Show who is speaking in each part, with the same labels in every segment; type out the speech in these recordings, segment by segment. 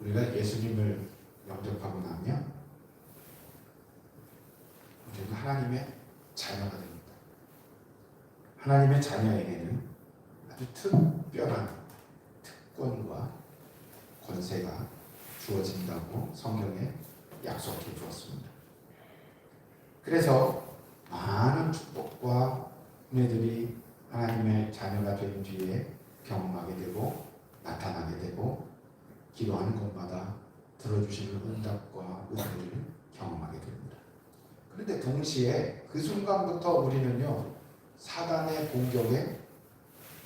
Speaker 1: 우리가 예수님을 영접하고 나면 우리는 하나님의 자녀가 됩니다. 하나님의 자녀에게는 아주 특별한 특권과 권세가 주어진다고 성경에 약속해 주었습니다. 그래서 많은 축복과 은혜들이 하나님의 자녀가 된 뒤에 경험하게 되고 나타나게 되고 기도하는 곳마다 들어주시는 응답과 은혜를 경험하게 됩니다. 그런데 동시에 그 순간부터 우리는요 사단의 공격에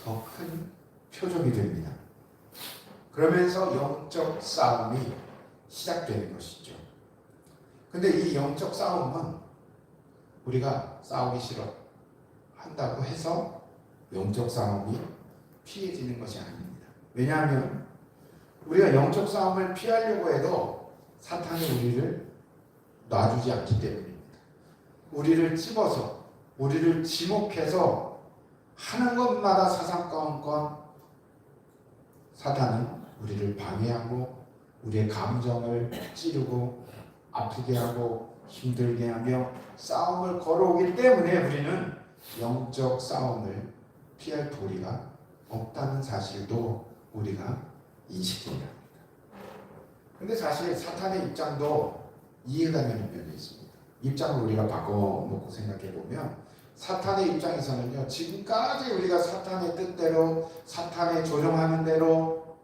Speaker 1: 더 큰 표적이 됩니다. 그러면서 영적 싸움이 시작되는 것이죠. 근데 이 영적 싸움은 우리가 싸우기 싫어 한다고 해서 영적 싸움이 피해지는 것이 아닙니다. 왜냐하면 우리가 영적 싸움을 피하려고 해도 사탄이 우리를 놔주지 않기 때문입니다. 우리를 찝어서 우리를 지목해서 하는 것마다 사상건건 사탄은 우리를 방해하고 우리의 감정을 찌르고 아프게 하고 힘들게 하며 싸움을 걸어오기 때문에 우리는 영적 싸움을 피할 도리가 없다는 사실도 우리가 인식해야 합니다. 근데 사실 사탄의 입장도 이해가 되는 면이 있습니다. 입장을 우리가 바꿔놓고 생각해 보면 사탄의 입장에서는요, 지금까지 우리가 사탄의 뜻대로, 사탄의 조종하는 대로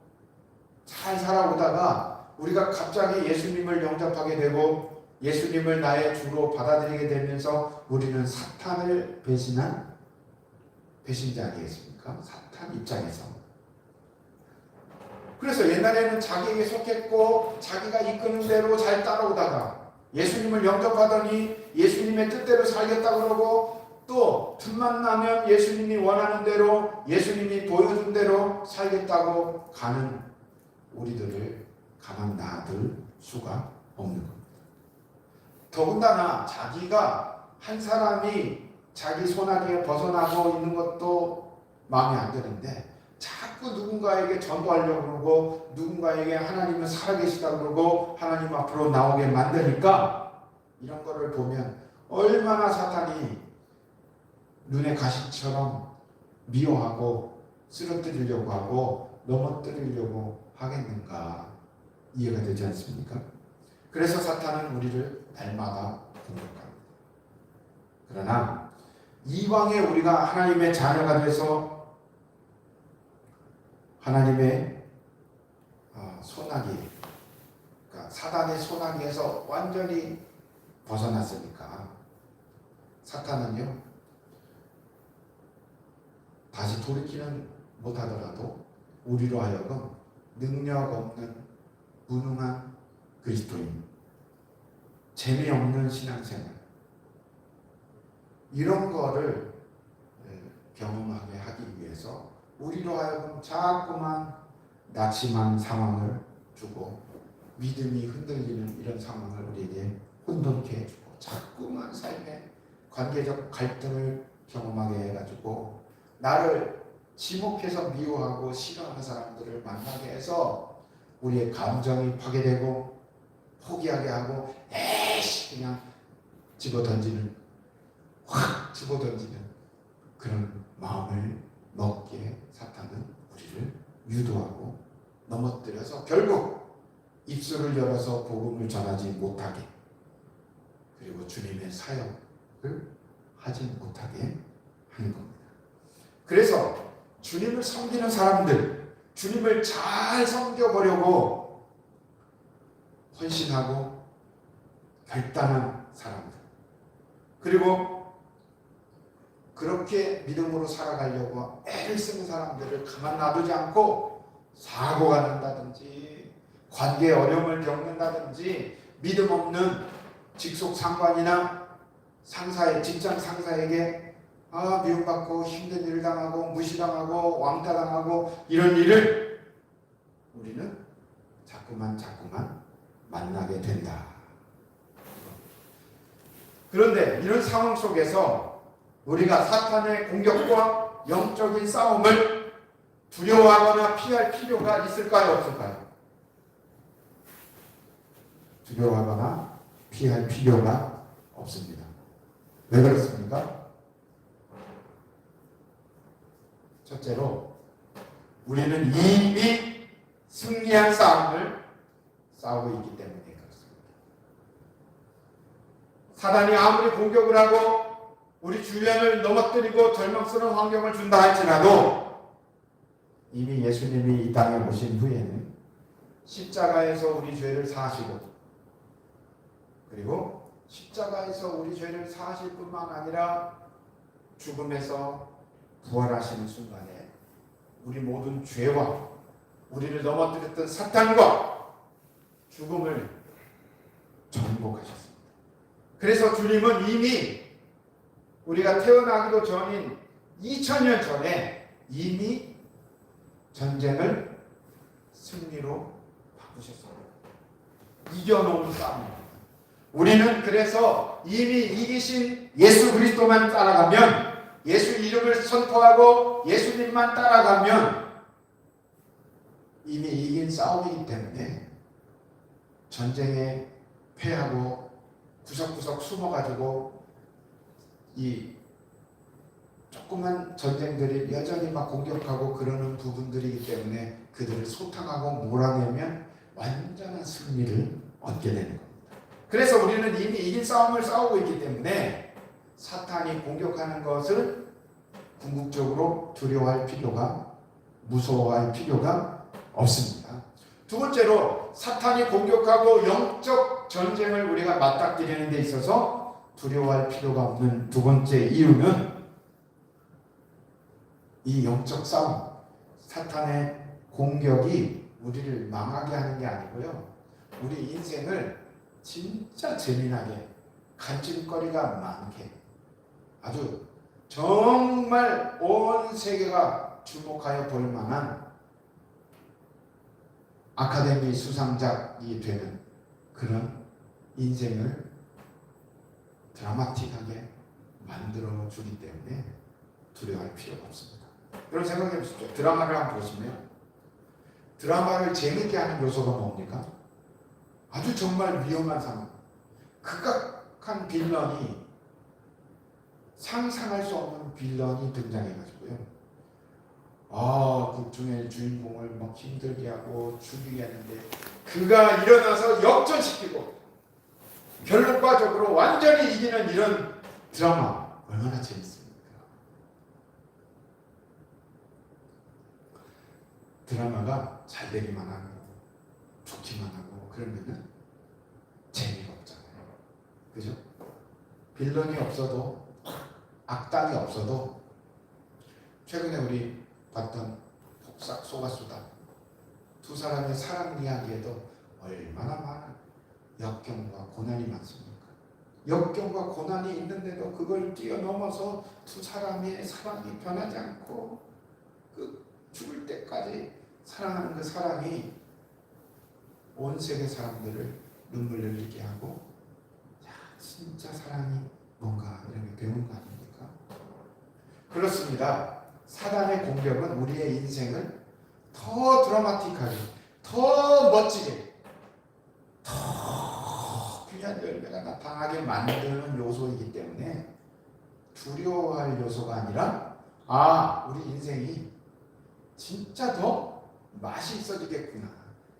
Speaker 1: 잘 살아오다가 우리가 갑자기 예수님을 영접하게 되고 예수님을 나의 주로 받아들이게 되면서 우리는 사탄을 배신한 배신자 아니겠습니까? 사탄 입장에서. 그래서 옛날에는 자기에게 속했고 자기가 이끄는 대로 잘 따라오다가 예수님을 영접하더니 예수님의 뜻대로 살겠다 그러고 또 틈만 나면 예수님이 원하는 대로 예수님이 보여준 대로 살겠다고 가는 우리들을 가만 놔둘 수가 없는 겁니다. 더군다나 자기가 한 사람이 자기 손아귀에 벗어나고 있는 것도 마음에 안 드는데 자꾸 누군가에게 전도하려고 그러고 누군가에게 하나님은 살아계시다 그러고 하나님 앞으로 나오게 만드니까 이런 거를 보면 얼마나 사탄이 눈에 가시처럼 미워하고 쓰러뜨리려고 하고 넘어뜨리려고 하겠는가 이해가 되지 않습니까? 그래서 사탄은 우리를 날마다 공격합니다. 그러나 이왕에 우리가 하나님의 자녀가 돼서 하나님의 어, 소나기, 그러니까 사단의 소나기에서 완전히 벗어났으니까. 사탄은요 다시 돌이키는 못하더라도 우리로 하여금 능력 없는 무능한 그리스도인, 재미없는 신앙생활 이런 거를 예, 경험하게 하기 위해서 우리로 하여금 자꾸만 낙심한 상황을 주고 믿음이 흔들리는 이런 상황을 우리에게 혼돈케 해주고 자꾸만 삶의 관계적 갈등을 경험하게 해가지고 나를 지목해서 미워하고 싫어하는 사람들을 만나게 해서 우리의 감정이 파괴되고 포기하게 하고 에이씨 그냥 집어던지는 확 집어던지는 그런 마음을 먹기에 사탄은 우리를 유도하고 넘어뜨려서 결국 입술을 열어서 복음을 전하지 못하게 그리고 주님의 사역을 하지 못하게 하는 겁니다. 그래서 주님을 섬기는 사람들, 주님을 잘 섬겨보려고 헌신하고 결단한 사람들, 그리고 그렇게 믿음으로 살아가려고 애를 쓰는 사람들을 가만 놔두지 않고 사고가 난다든지 관계 어려움을 겪는다든지 믿음 없는 직속 상관이나 상사의 직장 상사에게 아 미움받고 힘든 일을 당하고 무시당하고 왕따당하고 이런 일을 우리는 자꾸만 자꾸만 만나게 된다. 그런데 이런 상황 속에서 우리가 사탄의 공격과 영적인 싸움을 두려워하거나 피할 필요가 있을까요, 없을까요? 두려워하거나 피할 필요가 없습니다. 왜 그렇습니까? 첫째로 우리는 이미 승리한 싸움을 싸우고 있기 때문에 그렇습니다. 사단이 아무리 공격을 하고 우리 주변을 넘어뜨리고 절망스러운 환경을 준다 할지라도 이미 예수님이 이 땅에 오신 후에는 십자가에서 우리 죄를 사하시고 그리고 십자가에서 우리 죄를 사하실 뿐만 아니라 죽음에서 부활하시는 순간에 우리 모든 죄와 우리를 넘어뜨렸던 사탄과 죽음을 정복하셨습니다. 그래서 주님은 이미 우리가 태어나기도 전인 2000년 전에 이미 전쟁을 승리로 바꾸셨습니다. 이겨놓은 싸움입니다. 우리는 그래서 이미 이기신 예수 그리스도만 따라가면 예수 이름을 선포하고 예수님만 따라가면 이미 이긴 싸움이기 때문에 전쟁에 패하고 구석구석 숨어가지고 이 조그만 전쟁들이 여전히 막 공격하고 그러는 부분들이기 때문에 그들을 소탕하고 몰아내면 완전한 승리를 얻게 되는 겁니다. 그래서 우리는 이미 이긴 싸움을 싸우고 있기 때문에 사탄이 공격하는 것을 궁극적으로 두려워할 필요가 무서워할 필요가 없습니다. 두 번째로 사탄이 공격하고 영적 전쟁을 우리가 맞닥뜨리는 데 있어서 두려워할 필요가 없는 두 번째 이유는 이 영적 싸움, 사탄의 공격이 우리를 망하게 하는 게 아니고요. 우리 인생을 진짜 재미나게 간질거리가 많게 아주 정말 온 세계가 주목하여 볼 만한 아카데미 수상작이 되는 그런 인생을 드라마틱하게 만들어 주기 때문에 두려워할 필요가 없습니다. 여러분 생각해 보십시오. 드라마를 한번 보시면 드라마를 재밌게 하는 요소가 뭡니까? 아주 정말 위험한 상황. 극악한 빌런이 상상할 수 없는 빌런이 등장해가지고요. 아, 극 중에 주인공을 막 힘들게 하고 죽이겠는데 그가 일어나서 역전시키고 결론과적으로 완전히 이기는 이런 드라마 얼마나 재밌습니까? 드라마가 잘 되기만 하고 좋기만 하고 그러면은 재미가 없잖아요. 그죠? 빌런이 없어도 악당이 없어도 최근에 우리 봤던 폭삭 소가수다 두 사람의 사랑 이야기에도 얼마나 많은 역경과 고난이 많습니까? 역경과 고난이 있는데도 그걸 뛰어넘어서 두 사람의 사랑이 변하지 않고 그 죽을 때까지 사랑하는 그 사랑이 온 세계 사람들을 눈물 흘리게 하고 야 진짜 사랑이 뭔가 이런 게 배운 거 아닙니까? 그렇습니다. 사단의 공격은 우리의 인생을 더 드라마틱하게, 더 멋지게, 더 귀한 열매가 나타나게 만드는 요소이기 때문에 두려워할 요소가 아니라 아 우리 인생이 진짜 더 맛이 있어지겠구나.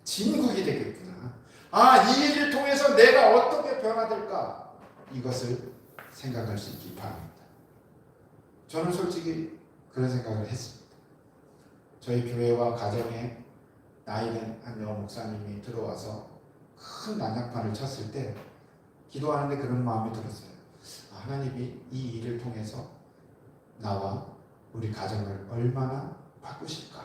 Speaker 1: 진국이 되겠구나. 아, 이 일을 통해서 내가 어떻게 변화될까? 이것을 생각할 수 있기 바랍니다. 저는 솔직히 그런 생각을 했습니다. 저희 교회와 가정에 나이든 한 여 목사님이 들어와서 큰 난장판을 쳤을 때 기도하는데 그런 마음이 들었어요. 아, 하나님이 이 일을 통해서 나와 우리 가정을 얼마나 바꾸실까?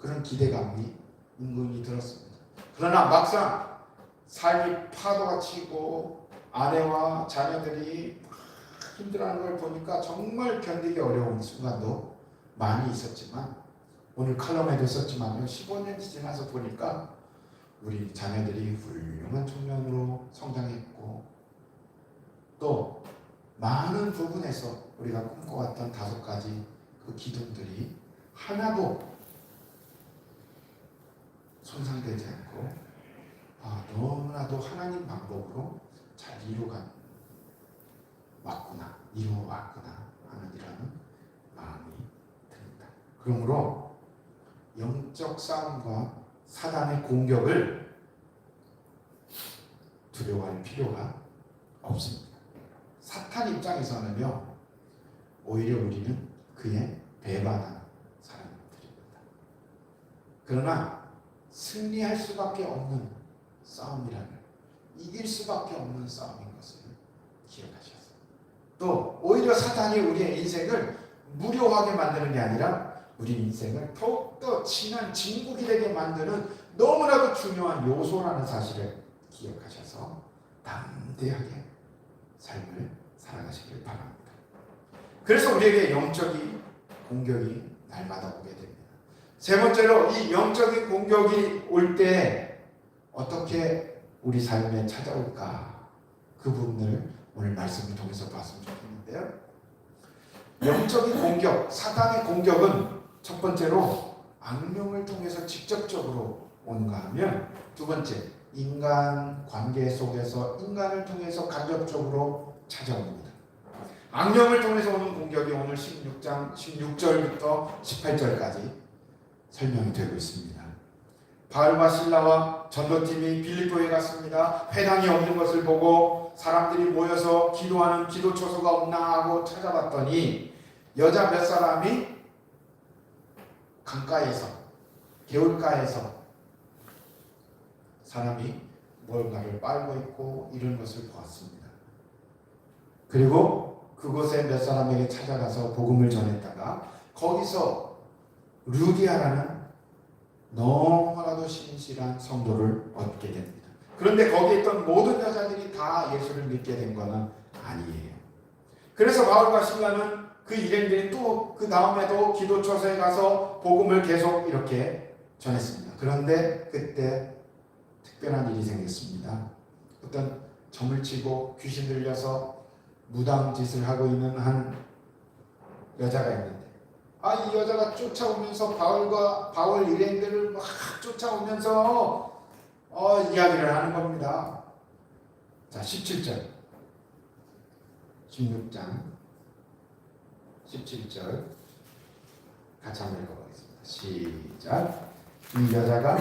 Speaker 1: 그런 기대감이 은근히 들었습니다. 그러나 막상 삶이 파도가 치고 아내와 자녀들이 막 힘들어하는 걸 보니까 정말 견디기 어려운 순간도 많이 있었지만 오늘 칼럼에도 썼지만요 15년이 지나서 보니까 우리 자녀들이 훌륭한 청년으로 성장했고 또 많은 부분에서 우리가 꿈꿔왔던 다섯 가지 그 기둥들이 하나도 손상되지 않고 아, 너무나도 나도 하나님 방법으로 잘 이루가 왔구나 이루어 왔구나 하는 이라는 마음이 듭니다. 그러므로 영적 싸움과 사단의 공격을 두려워할 필요가 없습니다. 사탄 입장에서는요 오히려 우리는 그의 배반한 사람들입니다. 그러나 승리할 수밖에 없는 싸움이라는 이길 수밖에 없는 싸움인 것을 기억하셔서 또 오히려 사탄이 우리의 인생을 무료하게 만드는 게 아니라 우리 인생을 더욱더 진한 진국이 되게 만드는 너무나도 중요한 요소라는 사실을 기억하셔서 담대하게 삶을 살아가시길 바랍니다. 그래서 우리에게 영적인 공격이 날마다 오게 됩니다. 세 번째로 이 영적인 공격이 올 때 어떻게 우리 삶에 찾아올까 그 부분을 오늘 말씀을 통해서 봤으면 좋겠는데요. 영적인 공격, 사단의 공격은 첫 번째로 악령을 통해서 직접적으로 오는가 하면 두 번째 인간 관계 속에서 인간을 통해서 간접적으로 찾아옵니다. 악령을 통해서 오는 공격이 오늘 16장 16절부터 18절까지 설명이 되고 있습니다. 바울과 신라와 전도팀이 빌립보에 갔습니다. 회당이 없는 것을 보고 사람들이 모여서 기도하는 기도 초소가 없나 하고 찾아봤더니 여자 몇 사람이 강가에서 개울가에서 사람이 뭔가를 빨고 있고 이런 것을 보았습니다. 그리고 그곳에 몇 사람에게 찾아가서 복음을 전했다가 거기서 루디아라는 너무나도 신실한 성도를 얻게 됩니다. 그런데 거기에 있던 모든 여자들이 다 예수를 믿게 된 것은 아니에요. 그래서 바울과 신라는 그 일행들이 또 그 다음에도 기도처소에 가서 복음을 계속 이렇게 전했습니다. 그런데 그때 특별한 일이 생겼습니다. 어떤 점을 치고 귀신 들려서 무당 짓을 하고 있는 한 여자가 있는데 아 이 여자가 쫓아오면서 바울과 바울 일행들을 막 쫓아오면서 어 이야기를 하는 겁니다. 자 17절 16장 17절 같이 한번 읽어보겠습니다. 시작 이 여자가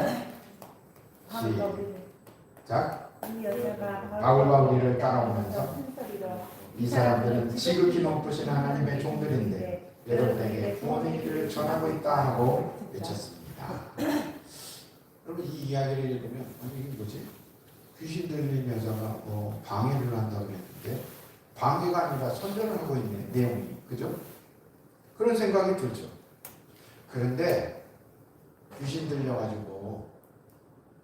Speaker 1: 시작
Speaker 2: 이 여자가
Speaker 1: 바울과 우리를 따라오면서 이 사람들은 지극히 높으신 하나님의 종들인데 여러분에게 구원의 길을 전하고 있다 하고 외쳤습니다. 여러분 이 이야기를 읽으면 아니 이게 뭐지? 귀신 들린 여자가 뭐 방해를 한다고 그랬는데 방해가 아니라 선전을 하고 있는 내용이 그죠? 그런 생각이 들죠. 그런데 귀신 들려가지고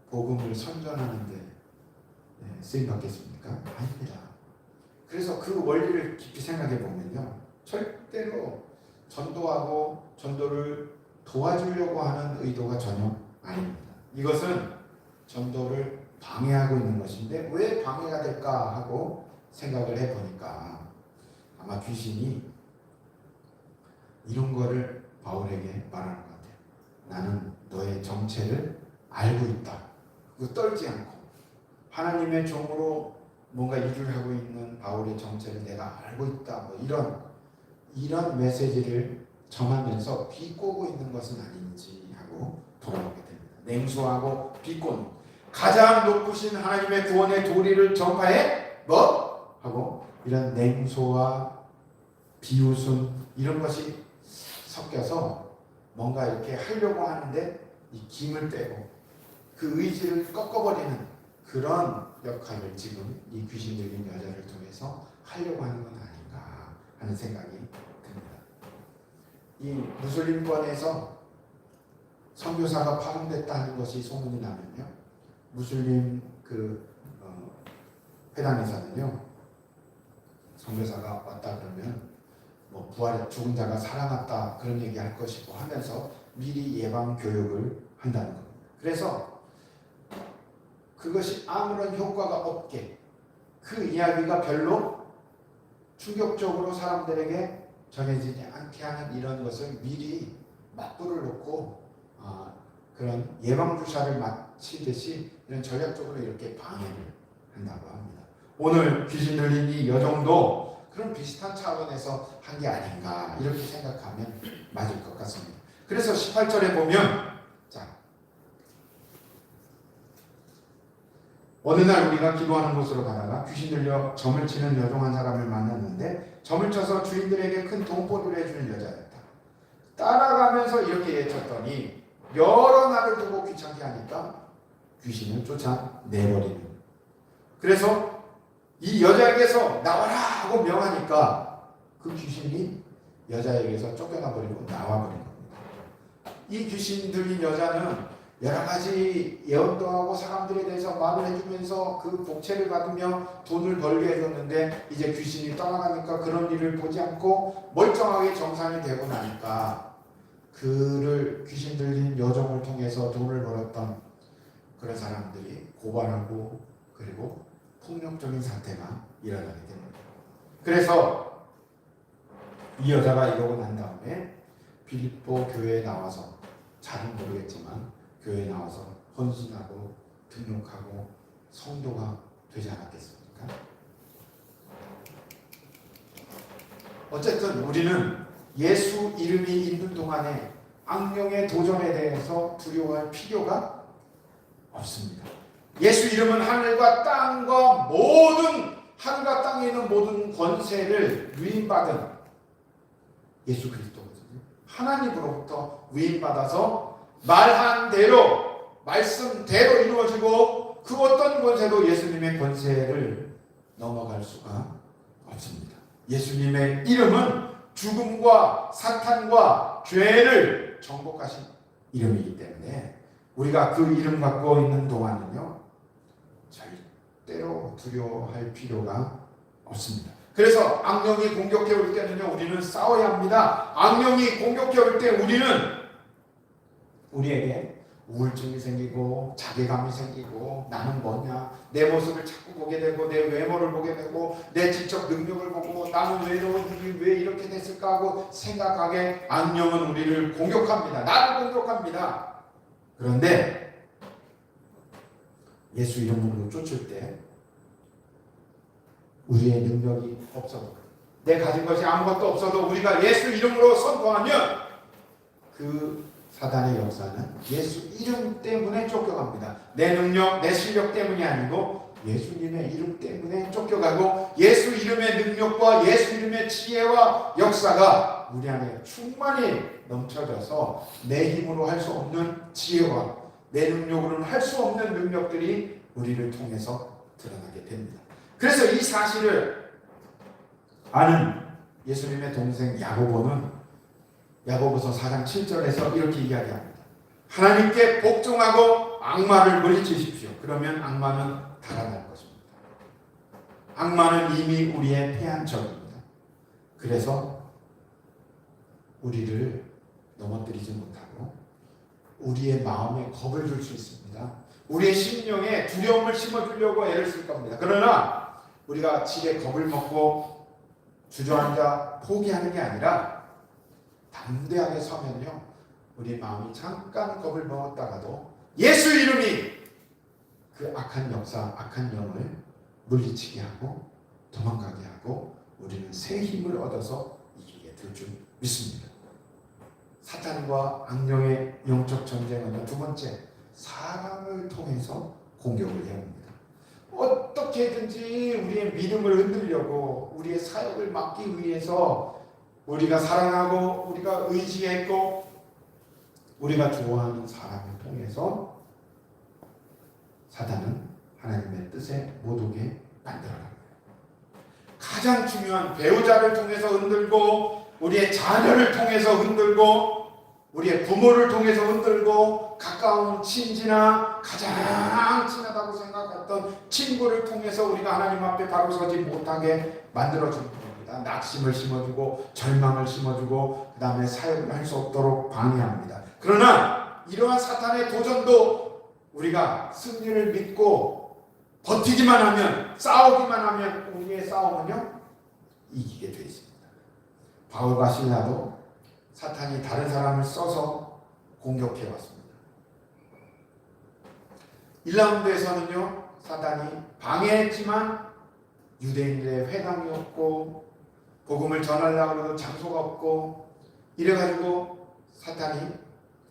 Speaker 1: 복음을 선전하는데 네, 쓰임 받겠습니까? 아닙니다. 그래서 그 원리를 깊이 생각해 보면요. 절대로 전도하고 전도를 도와주려고 하는 의도가 전혀 아닙니다. 이것은 전도를 방해하고 있는 것인데 왜 방해가 될까 하고 생각을 해 보니까 아마 귀신이 이런 거를 바울에게 말하는 것 같아요. 나는 너의 정체를 알고 있다. 그 떨지 않고 하나님의 종으로 뭔가 일을 하고 있는 바울의 정체를 내가 알고 있다. 뭐 이런 이런 메시지를 전하면서 비꼬고 있는 것은 아닌지 하고 돌아보게 됩니다. 냉소하고 비꼬는 가장 높으신 하나님의 구원의 도리를 전파해 뭐 하고 이런 냉소와 비웃음 이런 것이 섞여서 뭔가 이렇게 하려고 하는데 이 김을 빼고 그 의지를 꺾어버리는 그런 역할을 지금 이 귀신 들린 여자를 통해서 하려고 하는 건 아닌가 하는 생각이 듭니다. 이 무슬림권에서 선교사가 파송됐다는 것이 소문이 나면요, 무슬림 그 어, 회당에서는요, 선교사가 왔다 그러면 뭐 부활 죽은 자가 살아났다 그런 얘기 할 것이고 하면서 미리 예방 교육을 한다는 겁니다. 그래서 그것이 아무런 효과가 없게 그 이야기가 별로 충격적으로 사람들에게 전해지지 않게 하는 이런 것을 미리 맞불을 놓고 어, 그런 예방 주사를 마치듯이 이런 전략적으로 이렇게 방해를 한다고 합니다. 오늘 귀신 들린 이 여정도 그런 비슷한 차원에서 한 게 아닌가 이렇게 생각하면 맞을 것 같습니다. 그래서 18절에 보면 자 어느 날 우리가 기도하는 곳으로 가다가 귀신 들려 점을 치는 여종 한 사람을 만났는데 점을 쳐서 주인들에게 큰 돈보를 해주는 여자였다. 따라가면서 이렇게 외쳤더니 여러 날을 두고 귀찮게 하니까 귀신을 쫓아내버리는. 그래서 이 여자에게서 나와라 하고 명하니까 그 귀신이 여자에게서 쫓겨나 버리고 나와버린 겁니다. 이 귀신 들린 여자는 여러 가지 예언도 하고 사람들에 대해서 말을 해주면서 그 복채를 받으며 돈을 벌게 해줬는데 이제 귀신이 떠나가니까 그런 일을 보지 않고 멀쩡하게 정상이 되고 나니까 그를 귀신 들린 여종을 통해서 돈을 벌었던 그런 사람들이 고발하고 그리고 폭력적인 사태가 일어나게 됩니다. 그래서 이 여자가 이러고 난 다음에 빌립보 교회에 나와서 잘은 모르겠지만 교회에 나와서 헌신하고 등록하고 성도가 되지 않았겠습니까? 어쨌든 우리는 예수 이름이 있는 동안에 악령의 도전에 대해서 두려워할 필요가 없습니다. 예수 이름은 하늘과 땅과 모든 하늘과 땅에 있는 모든 권세를 위임받은 예수 그리스도거든요. 하나님으로부터 위임받아서 말한 대로 말씀대로 이루어지고 그 어떤 권세도 예수님의 권세를 넘어갈 수가 없습니다. 예수님의 이름은 죽음과 사탄과 죄를 정복하신 이름이기 때문에 우리가 그 이름 갖고 있는 동안은요 절대로 두려워할 필요가 없습니다. 그래서 악령이 공격해 올 때는요 우리는 싸워야 합니다. 악령이 공격해 올 때 우리는 우리에게 우울증이 생기고 자괴감이 생기고 나는 뭐냐 내 모습을 자꾸 보게 되고 내 외모를 보게 되고 내 지적 능력을 보고 나는 왜 이러고 왜 이렇게 됐을까 하고 생각하게 악령은 우리를 공격합니다 나를 공격합니다 그런데 예수 이름으로 쫓을 때 우리의 능력이 없어도 내 가진 것이 아무것도 없어도 우리가 예수 이름으로 선포하면 그 사단의 역사는 예수 이름 때문에 쫓겨갑니다. 내 능력, 내 실력 때문이 아니고 예수님의 이름 때문에 쫓겨가고 예수 이름의 능력과 예수 이름의 지혜와 역사가 우리 안에 충만히 넘쳐져서 내 힘으로 할 수 없는 지혜와 내 능력으로는 할 수 없는 능력들이 우리를 통해서 드러나게 됩니다. 그래서 이 사실을 아는 예수님의 동생 야고보는 야고보서 4장 7절에서 이렇게 이야기합니다. 하나님께 복종하고 악마를 물리치십시오. 그러면 악마는 달아날 것입니다. 악마는 이미 우리의 패한 적입니다. 그래서 우리를 넘어뜨리지 못하고 우리의 마음에 겁을 줄 수 있습니다. 우리의 심령에 두려움을 심어주려고 애를 쓸 겁니다. 그러나 우리가 질에 겁을 먹고 주저앉아 포기하는 게 아니라 담대하게 서면요. 우리 마음이 잠깐 겁을 먹었다가도 예수 이름이 그 악한 역사, 악한 영을 물리치게 하고 도망가게 하고 우리는 새 힘을 얻어서 이기게 될 줄 믿습니다. 사탄과 악령의 영적 전쟁은 두 번째 사람을 통해서 공격을 해야 합니다. 어떻게든지 우리의 믿음을 흔들려고 우리의 사역을 막기 위해서 우리가 사랑하고 우리가 의지했고 우리가 좋아하는 사람을 통해서 사단은 하나님의 뜻에 못 오게 만들어갑니다. 가장 중요한 배우자를 통해서 흔들고 우리의 자녀를 통해서 흔들고 우리의 부모를 통해서 흔들고 가까운 친지나 가장 친하다고 생각했던 친구를 통해서 우리가 하나님 앞에 바로 서지 못하게 만들어주는 겁니다. 낙심을 심어주고 절망을 심어주고 그 다음에 사역을 할 수 없도록 방해합니다. 그러나 이러한 사탄의 도전도 우리가 승리를 믿고 버티기만 하면 싸우기만 하면 우리의 싸움은요 이기게 되어 있습니다. 바울과 신라도 사탄이 다른 사람을 써서 공격해 왔습니다. 1라운드에서는요 사단이 방해했지만 유대인들의 회당이 없고 복음을 전하려고 해도 장소가 없고 이래가지고 사탄이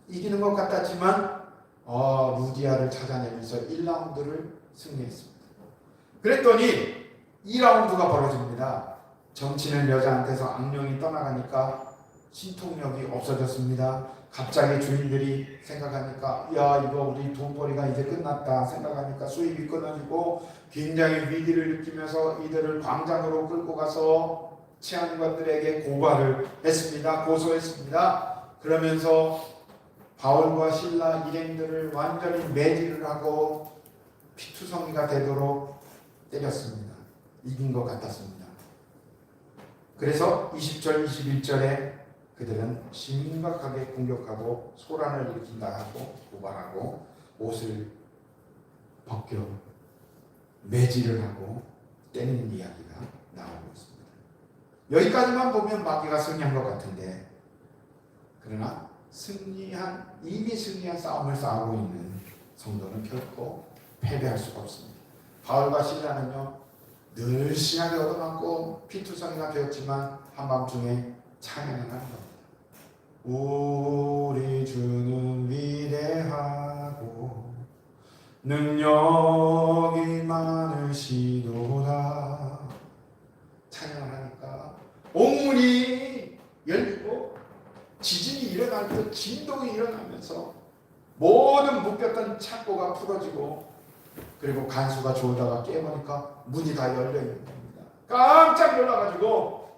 Speaker 1: 이기는 것 같았지만 어, 루디아를 찾아내면서 1라운드를 승리했습니다. 그랬더니 2라운드가 벌어집니다. 정치는 여자한테서 악령이 떠나가니까 신통력이 없어졌습니다. 갑자기 주인들이 생각하니까 야 이거 우리 돈벌이가 이제 끝났다 생각하니까 수입이 끊어지고 굉장히 위기를 느끼면서 이들을 광장으로 끌고 가서 치안관들에게 고발을 했습니다. 고소했습니다. 그러면서 바울과 신라 일행들을 완전히 매질을 하고 피투성이가 되도록 때렸습니다. 이긴 것 같았습니다. 그래서 20절, 21절에 그들은 심각하게 공격하고 소란을 일으킨다 하고 고발하고 옷을 벗겨 매질을 하고 때리는 이야기가 나오고 있습니다. 여기까지만 보면 마귀가 승리한 것 같은데 그러나 승리한 이미 승리한 싸움을 싸우고 있는 성도는 결코 패배할 수가 없습니다. 바울과 신라는요 늘 신앙에 얻어맞고 피투성이가 되었지만 한밤중에 찬양을 하는 겁니다. 우리 주는 위대하고 능력이 많으시도다 찬양을 하니까 옥문이 열리고 지진이 때 진동이 일어나면서 모든 묶였던 창고가 풀어지고 그리고 간수가 졸다가 깨보니까 문이 다 열려 있는 겁니다. 깜짝 놀라가지고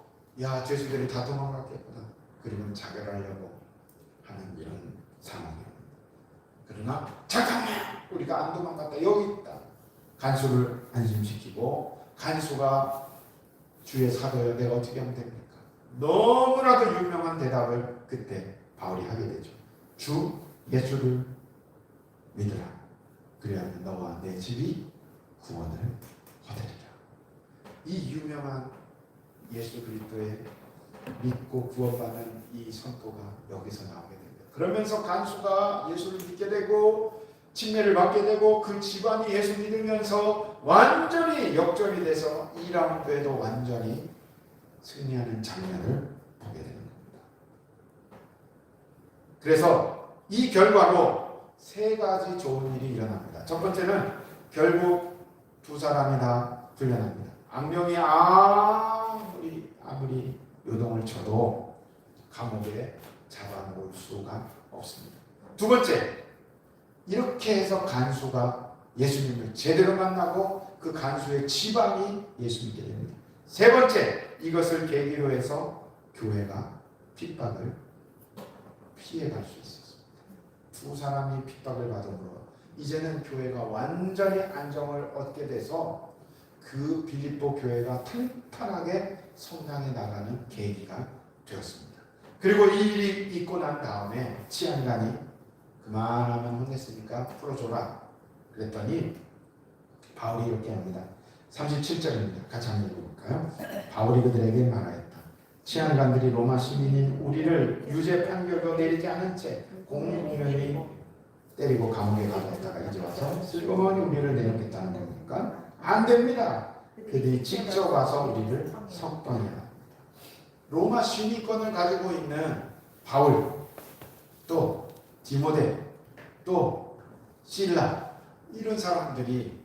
Speaker 1: 야 죄수들이 다 도망갔겠구나. 그리고 자결하려고 하는 이런 상황입니다. 그러나 잠깐만 우리가 안 도망갔다 여기 있다. 간수를 안심시키고 간수가 주의 사도여 내가 어떻게 하면 됩니까? 너무나도 유명한 대답을 그때 바울이 하게 되죠. 주 예수를 믿으라. 그래야만 너와 내 집이 구원을 얻으리라. 이 유명한 예수 그리스도의 믿고 구원받는 이 선포가 여기서 나오게 됩니다. 그러면서 간수가 예수를 믿게 되고 침례를 받게 되고 그 집안이 예수 믿으면서 완전히 역전이 돼서 2라운드에도 완전히 승리하는 장면을 보게 되는 겁니다. 그래서 이 결과로 세 가지 좋은 일이 일어납니다. 첫 번째는 결국 두 사람이 다 풀려납니다. 악령이 아무리 아무리 요동을 쳐도 감옥에 잡아놓을 수가 없습니다. 두 번째, 이렇게 해서 간수가 예수님을 제대로 만나고 그 간수의 지방이 예수 믿게 됩니다. 세 번째, 이것을 계기로 해서 교회가 핍박을 피해갈 수 있었습니다. 두 사람이 핍박을 받음으로 이제는 교회가 완전히 안정을 얻게 돼서 그 빌립보 교회가 탄탄하게 성장해 나가는 계기가 되었습니다. 그리고 이 일이 있고 난 다음에 치안관이 그만하면 혼냈으니까 풀어줘라 그랬더니 바울이 이렇게 합니다. 37절입니다. 같이 한번 읽어볼까요? 바울이 그들에게 말하였다. 치안관들이 로마 시민인 우리를 유죄 판결도 내리지 않은 채 공공연히 때리고 감옥에 가뒀다가 이제 와서 슬그머니 우리를 내놓겠다는 겁니까? 안 됩니다. 그들이 직접 와서 우리를 석방해야 합니다. 로마 시민권을 가지고 있는 바울, 또 디모데, 또 신라 이런 사람들이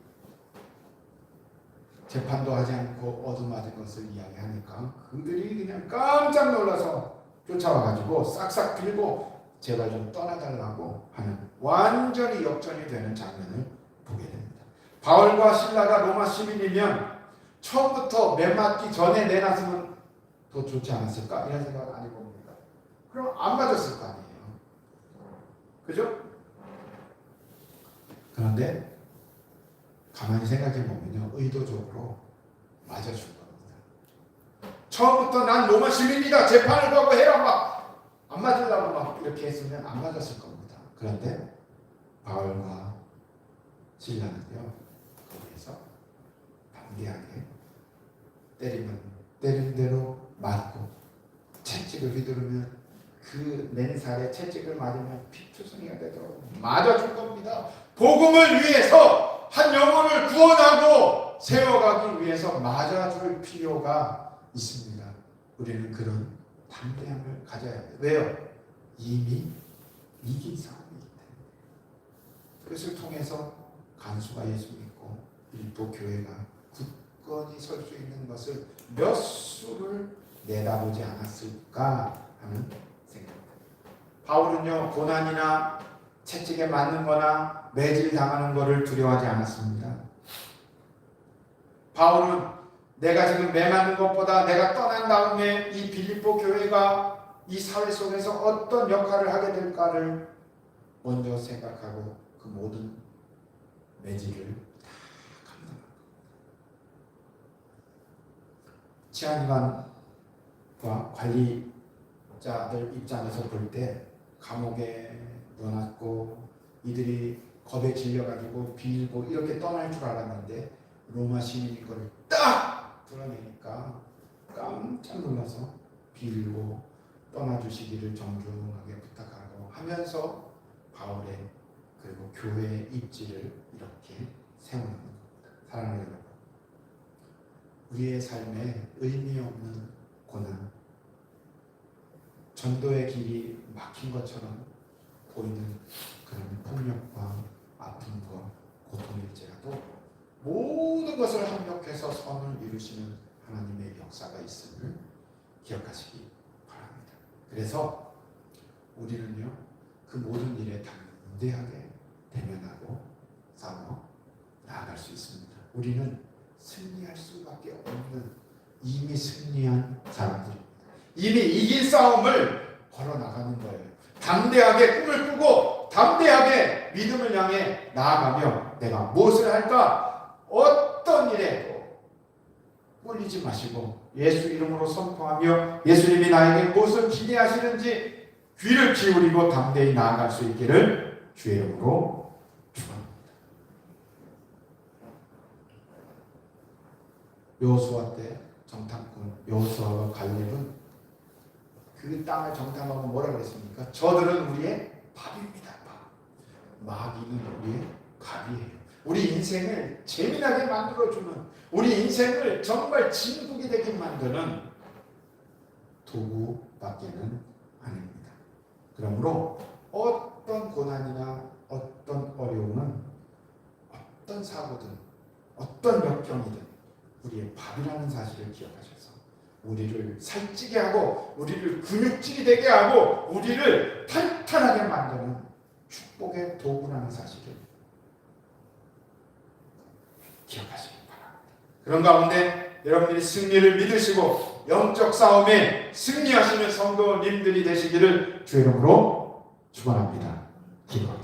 Speaker 1: 재판도 하지 않고 얻어맞은 것을 이야기하니까 그들이 그냥 깜짝 놀라서 쫓아와가지고 싹싹 빌고 제발 좀 떠나달라고 하는 완전히 역전이 되는 장면을 보게 됩니다. 바울과 신라가 로마 시민이면 처음부터 매 맞기 전에 내놨으면 더 좋지 않았을까? 이런 생각 안 해봅니까? 그럼 안 맞았을 거 아니에요. 그죠? 그런데 가만히 생각해 보면요. 의도적으로 맞아준 겁니다. 처음부터 난 로마 시민이다. 재판을 가고 해라. 막 안 맞으려고 막 이렇게 했으면 안 맞았을 겁니다. 그런데 바울과 신라는요. 거기에서 담대하게 때리면 때린 대로 맞고 채찍을 휘두르면 그 맨살에 채찍을 맞으면 피투성이가 되도록 맞아줄 겁니다. 복음을 위해서 한 영혼을 구원하고 세워가기 위해서 맞아줄 필요가 있습니다. 우리는 그런 담대함을 가져야 돼요. 왜요? 이미 이긴 싸움이기 때문에. 그것을 통해서 간수가 예수 믿고 일부 교회가 굳건히 설 수 있는 것을 몇 수를 내다보지 않았을까 하는 생각입니다. 바울은요 고난이나 채찍에 맞는 거나 매질 당하는 것을 두려워하지 않았습니다. 바울은 내가 지금 매 맞는 것보다 내가 떠난 다음에 이 빌립보 교회가 이 사회 속에서 어떤 역할을 하게 될까를 먼저 생각하고 그 모든 매질을 다 감당합니다. 치안관과 관리자들 입장에서 볼 때 감옥에 넣어놨고 이들이 겁에 질려가지고 빌고 이렇게 떠날 줄 알았는데 로마 시민이 그걸 딱 드러내니까 깜짝 놀라서 빌고 떠나주시기를 정중하게 부탁하고 하면서 바울의 그리고 교회의 입지를 이렇게 세우는 겁니다. 사랑하는 여러분, 우리의 삶에 의미 없는 고난, 전도의 길이 막힌 것처럼 보이는 그런 폭력과 아픔과 고통일지라도 모든 것을 합력해서 선을 이루시는 하나님의 역사가 있음을 기억하시기 바랍니다. 그래서 우리는요 그 모든 일에 담대하게 대면하고 싸워 나아갈 수 있습니다. 우리는 승리할 수밖에 없는 이미 승리한 사람들입니다. 이미 이긴 싸움을 걸어 나가는 거예요. 담대하게 꿈을 꾸고 담대하게 믿음을 향해 나아가며 내가 무엇을 할까 어떤 일에도 꿀리지 마시고 예수 이름으로 선포하며 예수님이 나에게 무엇을 기대하시는지 귀를 기울이고 담대히 나아갈 수 있기를 주의 이름으로 축원합니다. 여호수아 때 정탐꾼 여호수아와 갈렙은 그 땅을 정탐하고 뭐라 그랬습니까? 저들은 우리의 밥입니다. 밥. 마귀는 우리의 갑이에요. 우리 인생을 재미나게 만들어주는 우리 인생을 정말 진국이 되게 만드는 도구밖에는 아닙니다. 그러므로 어떤 고난이나 어떤 어려움은 어떤 사고든 어떤 역경이든 우리의 밥이라는 사실을 기억하셔서 우리를 살찌게 하고 우리를 근육질이 되게 하고 우리를 탄탄하게 만드는 축복의 도구라는 사실을 기억하시기 바랍니다. 그런 가운데 여러분들이 승리를 믿으시고 영적 싸움에 승리하시는 성도님들이 되시기를 주의 이름으로 축원합니다. 기도하겠습니다.